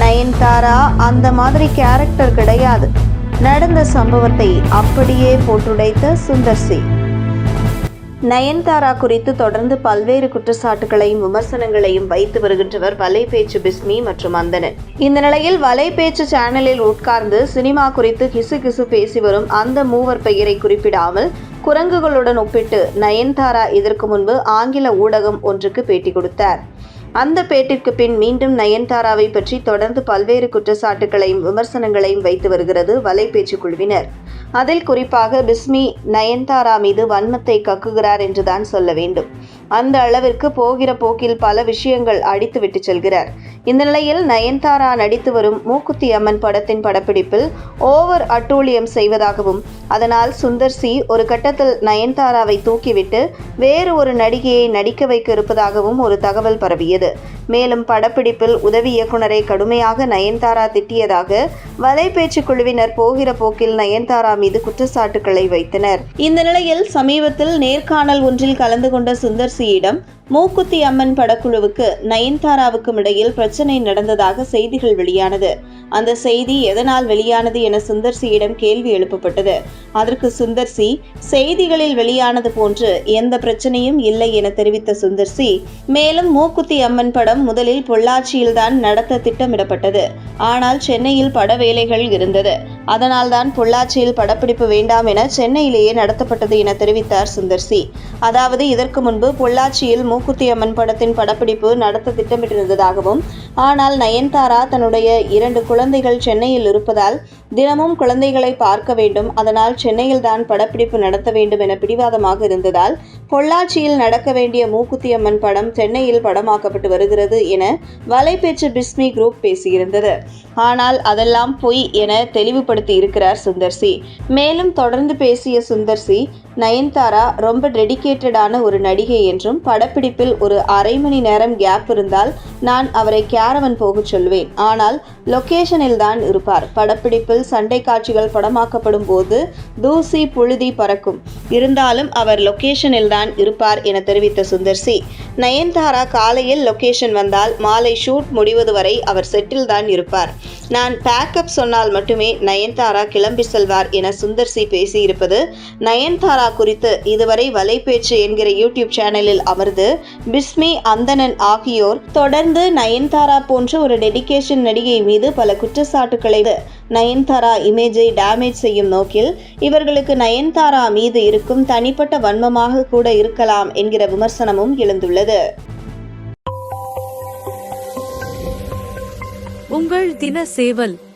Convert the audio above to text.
நயன்தாரா அந்த மாதிரி கேரக்டர் கிடையாது. நடந்த சம்பவத்தை அப்படியே போட்டுடைத்த சுந்தர் சி. நயன்தாரா குறித்து தொடர்ந்து பல்வேறு குற்றச்சாட்டுகளையும் விமர்சனங்களையும் வைத்து வருகின்றவர் வலைபேச்சு பிஸ்மி மற்றும் அந்தனன் இந்த நிலையில் வலைபேச்சு சேனலில் உட்கார்ந்து சினிமா குறித்து கிசு கிசு பேசி வரும் அந்த மூவர் பெயரை குறிப்பிடாமல் குரங்குகளுடன் ஒப்பிட்டு நயன்தாரா இதற்கு முன்பு ஆங்கில ஊடகம் ஒன்றுக்கு பேட்டி கொடுத்தார். அந்த பேட்டிற்கு பின் மீண்டும் நயன்தாராவை பற்றி தொடர்ந்து பல்வேறு குற்றச்சாட்டுகளையும் விமர்சனங்களையும் வைத்து வருகிறது வலைபேச்சு குழுவினர். அதில் குறிப்பாக பிஸ்மி நயன்தாரா மீது வன்மத்தை கக்குகிறார் என்றுதான் சொல்ல வேண்டும். அந்த அளவிற்கு போகிற போக்கில் பல விஷயங்கள் அடித்து விட்டு செல்கிறார். இந்த நிலையில் நயன்தாரா நடித்து வரும் மூக்குத்தி அம்மன் படத்தின் படப்பிடிப்பில் ஓவர் அட்டூழியம் செய்வதாகவும் அதனால் சுந்தர் சி ஒரு கட்டத்தில் நயன்தாராவை தூக்கிவிட்டு வேறு ஒரு நடிகையை நடிக்க வைக்க இருப்பதாகவும் ஒரு தகவல் பரவியது. மேலும் படப்பிடிப்பில் உதவி இயக்குனரை கடுமையாக நயன்தாரா திட்டியதாக வலைபேச்சு குழுவினர் போகிற போக்கில் நயன்தாரா மீது குற்றச்சாட்டுக்களை வைத்தனர். இந்த நிலையில் சமீபத்தில் நேர்காணல் ஒன்றில் கலந்து கொண்ட சுந்தர் அரசியிடம் மூக்குத்தி அம்மன் படக்குழுவுக்கு நயன்தாராவுக்கும் இடையில் பிரச்சனை நடந்ததாக செய்திகள் வெளியானது. அந்த செய்தி எதனால் வெளியானது என சுந்தர்சியிடம் கேள்வி எழுப்பப்பட்டது. அதற்கு சுந்தர்சி செய்திகளில் வெளியானது போன்று எந்த பிரச்சனையும் இல்லை என தெரிவித்த சுந்தர்சி மேலும் மூக்குத்தி அம்மன் படம் முதலில் பொள்ளாச்சியில்தான் நடத்த திட்டமிடப்பட்டது. ஆனால் சென்னையில் பட வேலைகள் இருந்தது. அதனால்தான் பொள்ளாச்சியில் படப்பிடிப்பு வேண்டாம் என சென்னையிலேயே நடத்தப்பட்டது என தெரிவித்தார் சுந்தர்சி. அதாவது இதற்கு முன்பு பொள்ளாச்சியில் மூக்குத்தி அம்மன் படத்தின் படப்பிடிப்பு நடத்த திட்டமிட்டிருந்ததாகவும் ஆனால் நயன்தாரா தன்னுடைய இரண்டு குழந்தைகள் சென்னையில் இருப்பதால் தினமும் குழந்தைகளை பார்க்க வேண்டும் அதனால் சென்னையில் தான் படப்பிடிப்பு நடத்த வேண்டும் என பிடிவாதமாக இருந்ததால் பொள்ளாச்சியில் நடக்க வேண்டிய மூக்குத்தி அம்மன் படம் சென்னையில் படமாக்கப்பட்டு வருகிறது என வலைபேச்சு பிஸ்மி குரூப் பேசியிருந்தது. ஆனால் அதெல்லாம் பொய் என தெளிவுபடுத்தி இருக்கிறார் சுந்தர்சி. மேலும் தொடர்ந்து பேசிய சுந்தர்சி நயன்தாரா ரொம்ப டெடிகேட்டடான ஒரு நடிகை என்றும் படப்பிடி படப்பிடிப்பில் ஒரு அரை மணி நேரம் கேப் இருந்தால் நான் அவரை கேரவன் போகச் சொல்வேன். ஆனால் லொக்கேஷனில் தான் இருப்பார். படப்பிடிப்பில் சண்டை காட்சிகள் படமாக்கப்படும் போது தூசி புழுதி பறக்கும். இருந்தாலும் அவர் லொக்கேஷனில் தான் இருப்பார் என தெரிவித்த சுந்தர் சி. நயன்தாரா காலையில் லொக்கேஷன் வந்தால் மாலை ஷூட் முடிவது வரை அவர் செட்டில் தான் இருப்பார். நான் பேக்கப் சொன்னால் மட்டுமே நயன்தாரா கிளம்பி செல்வார் என சுந்தர் சி பேசியிருப்பது நயன்தாரா குறித்து இதுவரை வலைபேச்சு என்கிற யூடியூப் சேனலில் அமர்ந்து பிஸ்மி அந்தனன் ஆகியோர் தொடர்ந்து நயன்தாரா போன்ற ஒரு டெடிகேஷன் நடிகை மீது பல குற்றச்சாட்டுகளை நயன்தாரா இமேஜை டேமேஜ் செய்யும் நோக்கில் இவர்களுக்கு நயன்தாரா மீது இருக்கும் தனிப்பட்ட வன்மமாக கூட இருக்கலாம் என்கிற விமர்சனமும் எழுந்துள்ளது. உங்கள் தின சேவல்